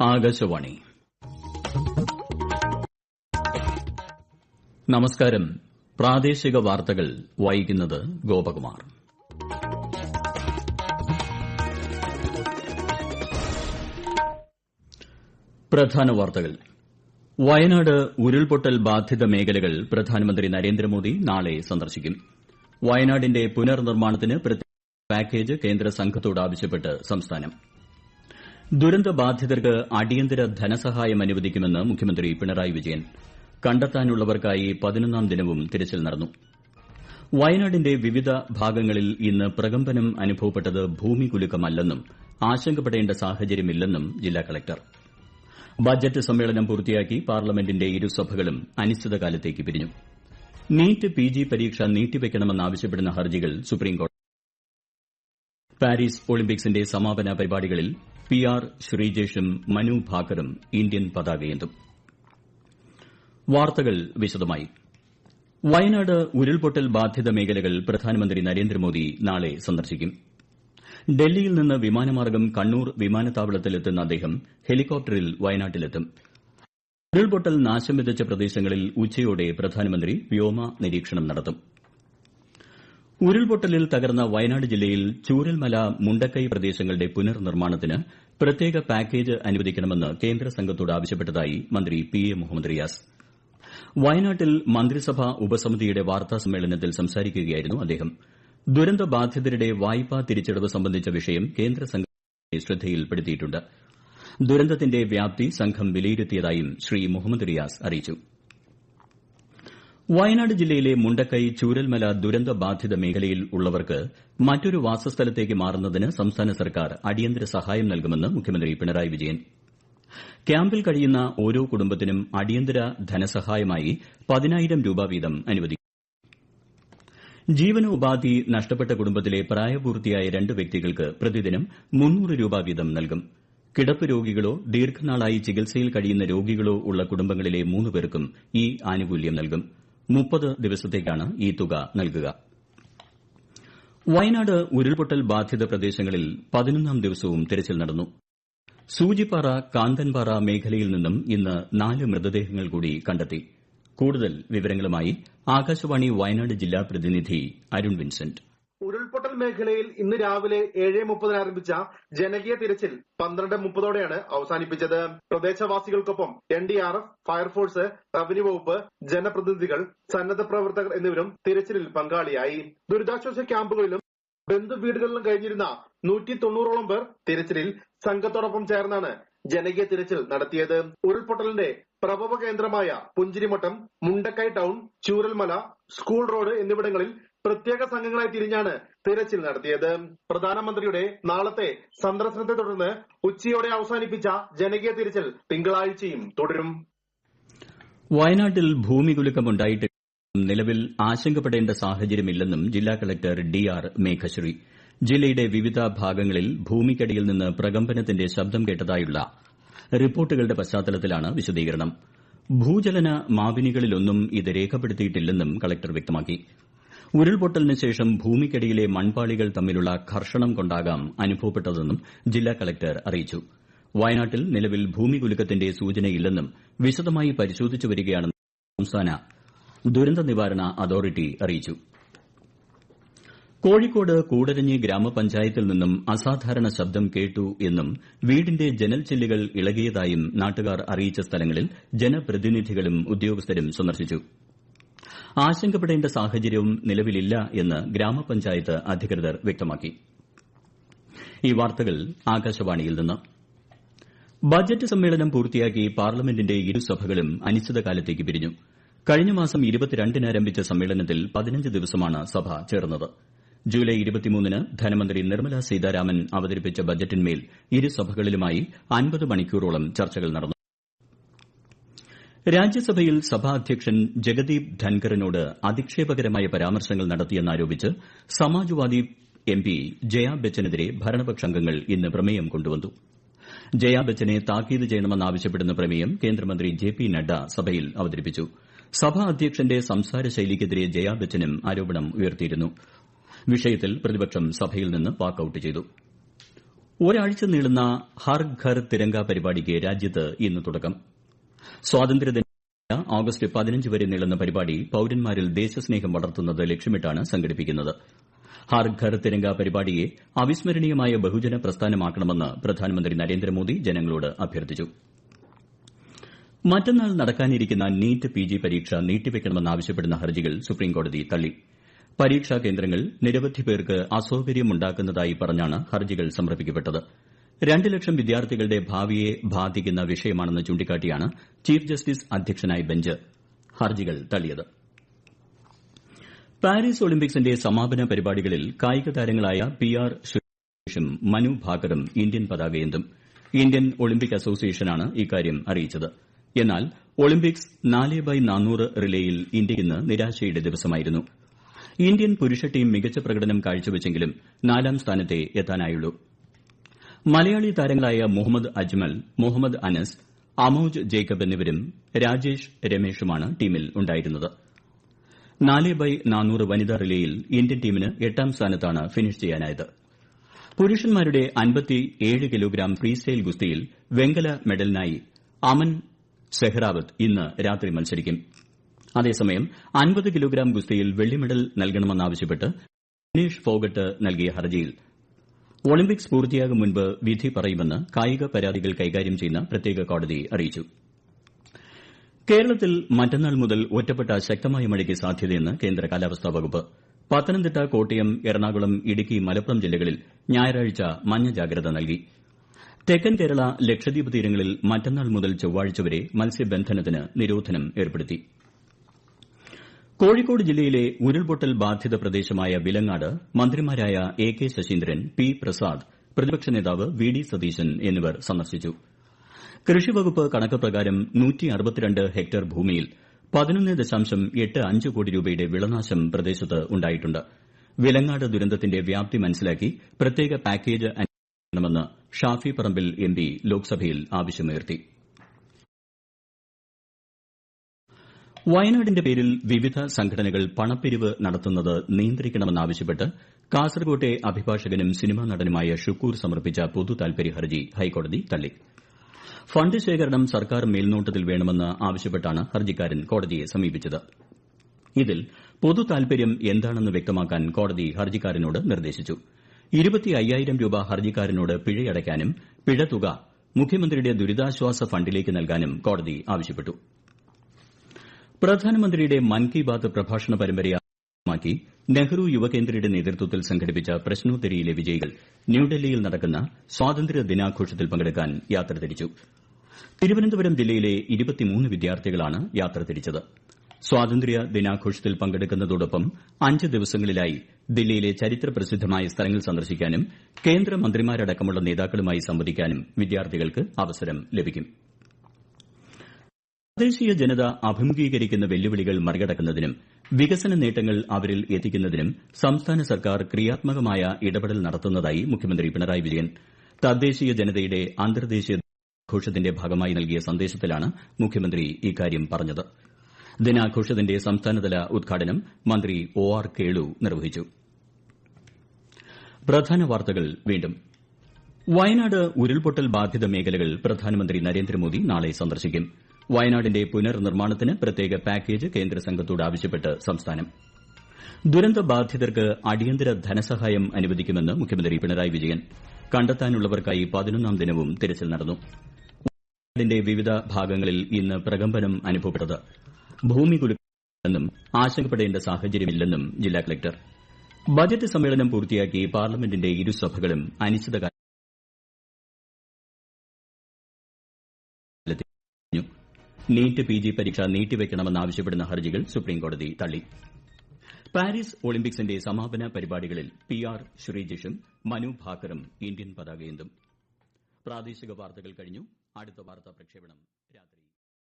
ആകാശവാണി. നമസ്കാരം. പ്രാദേശിക വാർത്തകൾ വായിക്കുന്നത് ഗോപകുമാർ. പ്രധാന വാർത്തകൾ. വയനാട് ഉരുൾപൊട്ടൽ ബാധിത മേഖലകൾ പ്രധാനമന്ത്രി നരേന്ദ്രമോദി നാളെ സന്ദർശിക്കും. വയനാടിന്റെ പുനർനിർമ്മാണത്തിന് പ്രത്യേക പാക്കേജ് കേന്ദ്ര സംഘത്തോട് ആവശ്യപ്പെട്ട് സംസ്ഥാനം. ദുരന്തബാധിതർക്ക് അടിയന്തര ധനസഹായം അനുവദിക്കുമെന്ന് മുഖ്യമന്ത്രി പിണറായി വിജയൻ. കണ്ടെത്താനുള്ളവർക്കായി പതിനൊന്നാം ദിനവും തിരച്ചിൽ നടന്നു. വയനാടിന്റെ വിവിധ ഭാഗങ്ങളിൽ ഇന്ന് പ്രകമ്പനം അനുഭവപ്പെട്ടത് ഭൂമികുലുക്കമല്ലെന്നും ആശങ്കപ്പെടേണ്ട സാഹചര്യമില്ലെന്നും ജില്ലാ കളക്ടർ. ബജറ്റ് സമ്മേളനം പൂർത്തിയാക്കി പാർലമെന്റിന്റെ ഇരുസഭകളും അനിശ്ചിതകാലത്തേക്ക് പിരിഞ്ഞു. നീറ്റ് പിജി പരീക്ഷ നീട്ടിവയ്ക്കണമെന്നാവശ്യപ്പെടുന്ന ഹർജികൾ സുപ്രീംകോടതി പാരീസ് ഒളിമ്പിക്സിന്റെ സമാപന പരിപാടികളിൽ പി ആർ ശ്രീജേഷും മനു ഭാക്കറും ഇന്ത്യൻ പതാകയേന്തും. വാർത്തകൾ വിശദമായി. വയനാട് ഉരുൾപൊട്ടൽ ബാധിത മേഖലകൾ പ്രധാനമന്ത്രി നരേന്ദ്രമോദി നാളെ സന്ദർശിക്കും. ഡൽഹിയിൽ നിന്ന് വിമാനമാർഗം കണ്ണൂർ വിമാനത്താവളത്തിലെത്തുന്ന അദ്ദേഹം ഹെലികോപ്റ്ററിൽ വയനാട്ടിലെത്തും. ഉരുൾപൊട്ടൽ നാശം വിതച്ച പ്രദേശങ്ങളിൽ ഉച്ചയോടെ പ്രധാനമന്ത്രി വ്യോമ നിരീക്ഷണം നടത്തും. ഉരുൾപൊട്ടലിൽ തകർന്ന വയനാട് ജില്ലയിൽ ചൂരൽമല മുണ്ടക്കൈ പ്രദേശങ്ങളുടെ പുനർനിർമ്മാണത്തിന് പ്രത്യേക പാക്കേജ് അനുവദിക്കണമെന്ന് കേന്ദ്ര സംഘത്തോട് ആവശ്യപ്പെട്ടതായി മന്ത്രി പി എ മുഹമ്മദ് റിയാസ്. വയനാട്ടിൽ മന്ത്രിസഭാ ഉപസമിതിയുടെ വാർത്താ സമ്മേളനത്തിൽ സംസാരിക്കുകയായിരുന്നു അദ്ദേഹം. ദുരന്ത ബാധിതരുടെ വായ്പാ തിരിച്ചടവ് സംബന്ധിച്ച വിഷയം കേന്ദ്ര സംഘം ശ്രദ്ധയിൽപ്പെടുത്തിയിട്ടുണ്ട്. ദുരന്തത്തിന്റെ വ്യാപ്തി സംഘം വിലയിരുത്തിയതായും ശ്രീ മുഹമ്മദ് റിയാസ് അറിയിച്ചു. വയനാട് ജില്ലയിലെ മുണ്ടക്കൈ ചൂരൽമല ദുരന്ത ബാധിത മേഖലയിൽ ഉള്ളവർക്ക് മറ്റൊരു വാസസ്ഥലത്തേക്ക് മാറുന്നതിന് സംസ്ഥാന സർക്കാർ അടിയന്തര സഹായം നൽകുമെന്ന് മുഖ്യമന്ത്രി പിണറായി വിജയൻ. ക്യാമ്പിൽ കഴിയുന്ന ഓരോ കുടുംബത്തിനും അടിയന്തര ധനസഹായമായി പതിനായിരം രൂപ വീതം അനുവദിക്കും ജീവനോപാധി നഷ്ടപ്പെട്ട കുടുംബത്തിലെ പ്രായപൂർത്തിയായ രണ്ട് വ്യക്തികൾക്ക് പ്രതിദിനം മുന്നൂറ് രൂപ വീതം നൽകും. കിടപ്പ് രോഗികളോ ദീർഘനാളായി ചികിത്സയിൽ കഴിയുന്ന രോഗികളോ ഉള്ള കുടുംബങ്ങളിലെ മൂന്ന് പേർക്കും ഈ ആനുകൂല്യം നൽകും. മുപ്പത് ദിവസത്തേക്കാണ് ഈ തുക നൽകുക. വയനാട് ഉരുൾപൊട്ടൽ ബാധിത പ്രദേശങ്ങളിൽ പതിനൊന്നാം ദിവസവും തെരച്ചിൽ നടന്നു. സൂചിപ്പാറ കാന്തൻപാറ മേഖലയിൽ നിന്നും ഇന്ന് നാല് മൃതദേഹങ്ങൾ കൂടി കണ്ടെത്തി. കൂടുതൽ വിവരങ്ങളുമായി ആകാശവാണി വയനാട് ജില്ലാ പ്രതിനിധി അരുൺ വിൻസെന്റ്. ഉരുൾപൊട്ടൽ മേഖലയിൽ ഇന്ന് രാവിലെ ഏഴ് മുപ്പതിന് ആരംഭിച്ച ജനകീയ തിരച്ചിൽ പന്ത്രണ്ട് മുപ്പതോടെയാണ് അവസാനിപ്പിച്ചത്. പ്രദേശവാസികൾക്കൊപ്പം N D R F fire force revenue വകുപ്പ് ജനപ്രതിനിധികൾ സന്നദ്ധ പ്രവർത്തകർ എന്നിവരും തിരച്ചിലിൽ പങ്കാളിയായി. ദുരിതാശ്വാസ ക്യാമ്പുകളിലും ബന്ധുവീടുകളിലും കഴിഞ്ഞിരുന്ന നൂറ്റി തൊണ്ണൂറോളം പേർ തിരച്ചിലിൽ സംഘത്തോടൊപ്പം ചേർന്നാണ് ജനകീയ തിരച്ചിൽ നടത്തിയത്. ഉരുൾപൊട്ടലിന്റെ പ്രഭവ കേന്ദ്രമായ Punchirimattam Mundakkai town Chooralmala school road എന്നിവിടങ്ങളിൽ പ്രത്യേക സംഘങ്ങളായി തിരിഞ്ഞാണ് തിരച്ചിൽ നടത്തിയത്. പ്രധാനമന്ത്രിയുടെ നാളത്തെ സന്ദർശനത്തെ തുടർന്ന് ഉച്ചയോടെ അവസാനിപ്പിച്ച ജനകീയ തിരച്ചിൽ തിങ്കളാഴ്ചയും തുടരും. വയനാട്ടിൽ ഭൂമികുലുക്കമുണ്ടായിട്ട് നിലവിൽ ആശങ്കപ്പെടേണ്ട സാഹചര്യമില്ലെന്നും ജില്ലാ കളക്ടർ ഡി ആർ മേഘശ്രീ. ജില്ലയുടെ വിവിധ ഭാഗങ്ങളിൽ ഭൂമിക്കടിയിൽ നിന്ന് പ്രകമ്പനത്തിന്റെ ശബ്ദം കേട്ടതായുള്ള റിപ്പോർട്ടുകളുടെ പശ്ചാത്തലത്തിലാണ് വിശദീകരണം. ഭൂചലന മാപിനികളിലൊന്നും ഇത് രേഖപ്പെടുത്തിയിട്ടില്ലെന്നും കളക്ടർ വ്യക്തമാക്കി. ഉരുൾപൊട്ടലിന് ശേഷം ഭൂമിക്കടിയിലെ മൺപാളികൾ തമ്മിലുള്ള ഘർഷണം കൊണ്ടാകാം അനുഭവപ്പെട്ടതെന്നും ജില്ലാ കളക്ടർ അറിയിച്ചു. വയനാട്ടിൽ നിലവിൽ ഭൂമികുലുക്കത്തിന്റെ സൂചനയില്ലെന്നും വിശദമായി പരിശോധിച്ചു വരികയാണെന്നും സംസ്ഥാന ദുരന്ത നിവാരണ അതോറിറ്റി അറിയിച്ചു. കോഴിക്കോട് കൂടരഞ്ഞി ഗ്രാമപഞ്ചായത്തിൽ നിന്നും അസാധാരണ ശബ്ദം കേട്ടു എന്നും വീടിന്റെ ജനൽ ചില്ലുകൾ ഇളകിയതായും നാട്ടുകാർ അറിയിച്ച സ്ഥലങ്ങളിൽ ജനപ്രതിനിധികളും ഉദ്യോഗസ്ഥരും സന്ദർശിച്ചു. ആശങ്കപ്പെടേണ്ട സാഹചര്യവും നിലവിലില്ല എന്ന് ഗ്രാമപഞ്ചായത്ത് അധികൃതർ വ്യക്തമാക്കി. ബജറ്റ് സമ്മേളനം പൂർത്തിയാക്കി പാർലമെന്റിന്റെ ഇരുസഭകളും അനിശ്ചിതകാലത്തേക്ക് പിരിഞ്ഞു. കഴിഞ്ഞ മാസം ഇരുപത്തിരണ്ടിന് ആരംഭിച്ച സമ്മേളനത്തിൽ പതിനഞ്ച് ദിവസമാണ് സഭ ചേർന്നത്. ജൂലൈ ഇരുപത്തിമൂന്നിന് ധനമന്ത്രി നിർമ്മല സീതാരാമൻ അവതരിപ്പിച്ച ബജറ്റിന്മേൽ ഇരുസഭകളിലുമായി അൻപത് മണിക്കൂറോളം ചർച്ചകൾ നടന്നു. രാജ്യസഭയിൽ സഭാ അധ്യക്ഷൻ ജഗദീപ് ധൻഖറിനോട് അധിക്ഷേപകരമായ പരാമർശങ്ങൾ നടത്തിയെന്നാരോപിച്ച് സമാജ്വാദി എം പി ജയാ ബച്ചനെതിരെ ഭരണപക്ഷ അംഗങ്ങൾ ഇന്ന് പ്രമേയം കൊണ്ടുവന്നു. ജയാ ബച്ചനെ താക്കീത് ചെയ്യണമെന്നാവശ്യപ്പെടുന്ന പ്രമേയം കേന്ദ്രമന്ത്രി ജെ പി നഡ്ഡ സഭയിൽ അവതരിപ്പിച്ചു. സഭാ അധ്യക്ഷന്റെ സംസാര ശൈലിക്കെതിരെ ജയാ ബച്ചനും ആരോപണം ഉയർത്തിയിരുന്നു. വിഷയത്തിൽ പ്രതിപക്ഷം സഭയിൽ നിന്ന് വാക്കൌട്ട് ചെയ്തു. ഒരാഴ്ച നീളുന്ന ഹർ ഘർ തിരങ്ക പരിപാടിക്ക് രാജ്യത്ത് ഇന്ന് തുടക്കം. സ്വാതന്ത്ര്യദിന ആഗസ്റ്റ് വരെ നീളുന്ന പരിപാടി പൌരന്മാരിൽ ദേശസ്നേഹം വളർത്തുന്നത് ലക്ഷ്യമിട്ടാണ് സംഘടിപ്പിക്കുന്നത്. ഹർ ഘർ തിരങ്ക പരിപാടിയെ അവിസ്മരണീയമായ ബഹുജന പ്രസ്ഥാനമാക്കണമെന്ന് പ്രധാനമന്ത്രി നരേന്ദ്രമോദി ജനങ്ങളോട് അഭ്യർത്ഥിച്ചു. മറ്റന്നാൾ നടക്കാനിരിക്കുന്ന നീറ്റ് പിജി പരീക്ഷ നീട്ടിവെക്കണമെന്നാവശ്യപ്പെടുന്ന ഹർജികൾ സുപ്രീംകോടതി തള്ളി. പരീക്ഷാ കേന്ദ്രങ്ങൾ നിരവധി പേർക്ക് അസൌകര്യമുണ്ടാക്കുന്നതായി പറഞ്ഞാണ് ഹർജികൾ സമർപ്പിക്കപ്പെട്ടത്. രണ്ട് ലക്ഷം വിദ്യാർത്ഥികളുടെ ഭാവിയെ ബാധിക്കുന്ന വിഷയമാണെന്ന് ചൂണ്ടിക്കാട്ടിയാണ് ചീഫ് ജസ്റ്റിസ് അധ്യക്ഷനായ ബെഞ്ച് ഹർജികൾ തള്ളിയത്. പാരീസ് ഒളിമ്പിക്സിന്റെ സമാപന പരിപാടികളിൽ കായിക താരങ്ങളായ പി ആർ ശ്രീജും മനു ഭാക്കറും ഇന്ത്യൻ പതാകയേന്തും ഇന്ത്യൻ ഒളിമ്പിക് അസോസിയേഷനാണ് ഇക്കാര്യം അറിയിച്ചത്. എന്നാൽ ഒളിമ്പിക്സ് നാല് ബൈ നാനൂറ് റിലേയിൽ ഇന്ത്യയ്ക്ക് ഇന്ന് നിരാശയുടെ ദിവസമായിരുന്നു. ഇന്ത്യൻ പുരുഷ ടീം മികച്ച പ്രകടനം കാഴ്ചവച്ചെങ്കിലും നാലാം സ്ഥാനത്തെ എത്താനായുള്ളൂ. മലയാളി താരങ്ങളായ മുഹമ്മദ് അജ്മൽ മുഹമ്മദ് അനസ് അമോജ് ജേക്കബ് എന്നിവരും രാജേഷ് രമേഷുമാണ് ടീമിൽ ഉണ്ടായിരുന്നത്. വനിതാ റിലേയിൽ ഇന്ത്യൻ ടീമിന് എട്ടാം സ്ഥാനത്താണ് ഫിനിഷ് ചെയ്യാനായത്. പുരുഷന്മാരുടെ കിലോഗ്രാം ഫ്രീസ്റ്റൈൽ ഗുസ്തിയിൽ വെങ്കല മെഡലിനായി അമൻ സെഹ്റാവത്ത് ഇന്ന് രാത്രി മത്സരിക്കും. അതേസമയം കിലോഗ്രാം ഗുസ്തിയിൽ വെള്ളി മെഡൽ നൽകണമെന്നാവശ്യപ്പെട്ട് വിനേഷ് ഫോഗട്ട് നൽകിയ ഹർജിയിൽ ഒളിമ്പിക്സ് പൂർത്തിയാകും മുൻപ് വിധി പറയുമെന്ന് കായിക പരാതികൾ കൈകാര്യം ചെയ്യുന്ന പ്രത്യേക കോടതി അറിയിച്ചു. കേരളത്തിൽ മറ്റന്നാൾ മുതൽ ഒറ്റപ്പെട്ട ശക്തമായ മഴയ്ക്ക് സാധ്യതയെന്ന് കേന്ദ്ര കാലാവസ്ഥാ വകുപ്പ്. പത്തനംതിട്ട കോട്ടയം എറണാകുളം ഇടുക്കി മലപ്പുറം ജില്ലകളിൽ ഞായറാഴ്ച മഞ്ഞ ജാഗ്രത നൽകി. തെക്കൻ കേരള ലക്ഷദ്വീപ് തീരങ്ങളിൽ മറ്റന്നാൾ മുതൽ ചൊവ്വാഴ്ച വരെ മത്സ്യബന്ധനത്തിന് നിരോധനം ഏർപ്പെടുത്തി. കോഴിക്കോട് ജില്ലയിലെ ഉരുൾപൊട്ടൽ ബാധിത പ്രദേശമായ വിലങ്ങാട് മന്ത്രിമാരായ A K Saseendran P Prasad പ്രതിപക്ഷ നേതാവ് വി ഡി സതീശൻ എന്നിവർ സന്ദർശിച്ചു. കൃഷിവകുപ്പ് കണക്ക് പ്രകാരം ഹെക്ടർ ഭൂമിയിൽ കോടി രൂപയുടെ വിളനാശം പ്രദേശത്ത് ഉണ്ടായിട്ടുണ്ട്. വിലങ്ങാട് ദുരന്തത്തിന്റെ വ്യാപ്തി മനസ്സിലാക്കി പ്രത്യേക പാക്കേജ് അനുവദിക്കണമെന്ന് ഷാഫി പറമ്പിൽ എം ലോക്സഭയിൽ ആവശ്യമുയർത്തി. വയനാടിന്റെ പേരിൽ വിവിധ സംഘടനകൾ പണപ്പിരിവ് നടത്തുന്നത് നിയന്ത്രിക്കണമെന്നാവശ്യപ്പെട്ട് കാസർകോട്ടെ അഭിഭാഷകനും സിനിമാ നടനുമായ ഷുക്കൂർ സമർപ്പിച്ച പൊതു താൽപര്യ ഹർജി ഹൈക്കോടതി തള്ളി. ഫണ്ട് ശേഖരണം സർക്കാർ മേൽനോട്ടത്തിൽ വേണമെന്ന് ആവശ്യപ്പെട്ടാണ് ഹർജിക്കാരൻ കോടതിയെ സമീപിച്ചത്. ഇതിൽ പൊതു താൽപര്യം എന്താണെന്ന് വ്യക്തമാക്കാൻ കോടതി ഹർജിക്കാരനോട് നിർദ്ദേശിച്ചു. ഇരുപത്തിയ്യായിരം രൂപ ഹർജിക്കാരനോട് പിഴയടയ്ക്കാനും പിഴ തുക മുഖ്യമന്ത്രിയുടെ ദുരിതാശ്വാസ ഫണ്ടിലേക്ക് നൽകാനും കോടതി ആവശ്യപ്പെട്ടു. പ്രധാനമന്ത്രിയുടെ മൻ കി ബാത് പ്രഭാഷണ പരമ്പരയെ ആസ്ഥാനമാക്കി നെഹ്റു യുവകേന്ദ്രയുടെ നേതൃത്വത്തിൽ സംഘടിപ്പിച്ച പ്രശ്നോത്തരിയിലെ വിജയികൾ ന്യൂഡൽഹിയിൽ നടക്കുന്ന സ്വാതന്ത്ര്യ ദിനാഘോഷത്തിൽ പങ്കെടുക്കാൻ യാത്ര തിരിച്ചു. തിരുവനന്തപുരം ജില്ലയിലെ വിദ്യാർത്ഥികളാണ് യാത്ര തിരിച്ചത്. സ്വാതന്ത്ര്യ ദിനാഘോഷത്തിൽ പങ്കെടുക്കുന്നതോടൊപ്പം അഞ്ച് ദിവസങ്ങളിലായി ദില്ലിയിലെ ചരിത്രപ്രസിദ്ധമായ സ്ഥലങ്ങൾ സന്ദർശിക്കാനും കേന്ദ്രമന്ത്രിമാരടക്കമുള്ള നേതാക്കളുമായി സംവദിക്കാനും വിദ്യാർത്ഥികൾക്ക് അവസരം ലഭിക്കും. തദ്ദേശീയ ജനത അഭിമുഖീകരിക്കുന്ന വെല്ലുവിളികൾ മറികടക്കുന്നതിനും വികസന നേട്ടങ്ങൾ അവരിൽ എത്തിക്കുന്നതിനും സംസ്ഥാന സർക്കാർ ക്രിയാത്മകമായ ഇടപെടൽ നടത്തുന്നതായി മുഖ്യമന്ത്രി പിണറായി വിജയൻ തദ്ദേശീയ ജനതയുടെ അന്തർദേശീയ ദിനാഘോഷത്തിന്റെ ഭാഗമായി നൽകിയ സന്ദേശത്തിലാണ് മുഖ്യമന്ത്രി ഇക്കാര്യം പറഞ്ഞത്. ദിനാഘോഷത്തിന്റെ സംസ്ഥാനതല ഉദ്ഘാടനം മന്ത്രി ഒ ആർ കേളു നിർവഹിച്ചു. വയനാട് ഉരുൾപൊട്ടൽ ബാധിത മേഖലകൾ പ്രധാനമന്ത്രി നരേന്ദ്രമോദി നാളെ സന്ദർശിക്കും. വയനാടിന്റെ പുനർനിർമ്മാണത്തിന് പ്രത്യേക പാക്കേജ് കേന്ദ്ര സംഘത്തോട് ആവശ്യപ്പെട്ട് സംസ്ഥാനം. ദുരന്തബാധിതർക്ക് അടിയന്തര ധനസഹായം അനുവദിക്കുമെന്ന് മുഖ്യമന്ത്രി പിണറായി വിജയൻ. കണ്ടെത്താനുള്ളവർക്കായി പതിനൊന്നാം ദിനവും തിരച്ചിൽ നടന്നു. വയനാടിന്റെ വിവിധ ഭാഗങ്ങളിൽ ഇന്ന് പ്രകമ്പനം അനുഭവപ്പെട്ടത്. ഭൂമി കുലുക്കമെന്നും ആശങ്കപ്പെടേണ്ട സാഹചര്യമില്ലെന്നും ജില്ലാ കളക്ടർ. ബജറ്റ് സമ്മേളനം പൂർത്തിയാക്കി പാർലമെന്റിന്റെ ഇരുസഭകളും അനിശ്ചിതകാല നീറ്റ് പിജി പരീക്ഷ നീട്ടിവയ്ക്കണമെന്നാവശ്യപ്പെടുന്ന ഹർജികൾ സുപ്രീംകോടതി തള്ളി. പാരീസ് ഒളിമ്പിക്സിന്റെ സമാപന പരിപാടികളിൽ പി ആർ ശ്രീജിഷും മനു ഭാക്കറും ഇന്ത്യൻ പതാകയേന്തും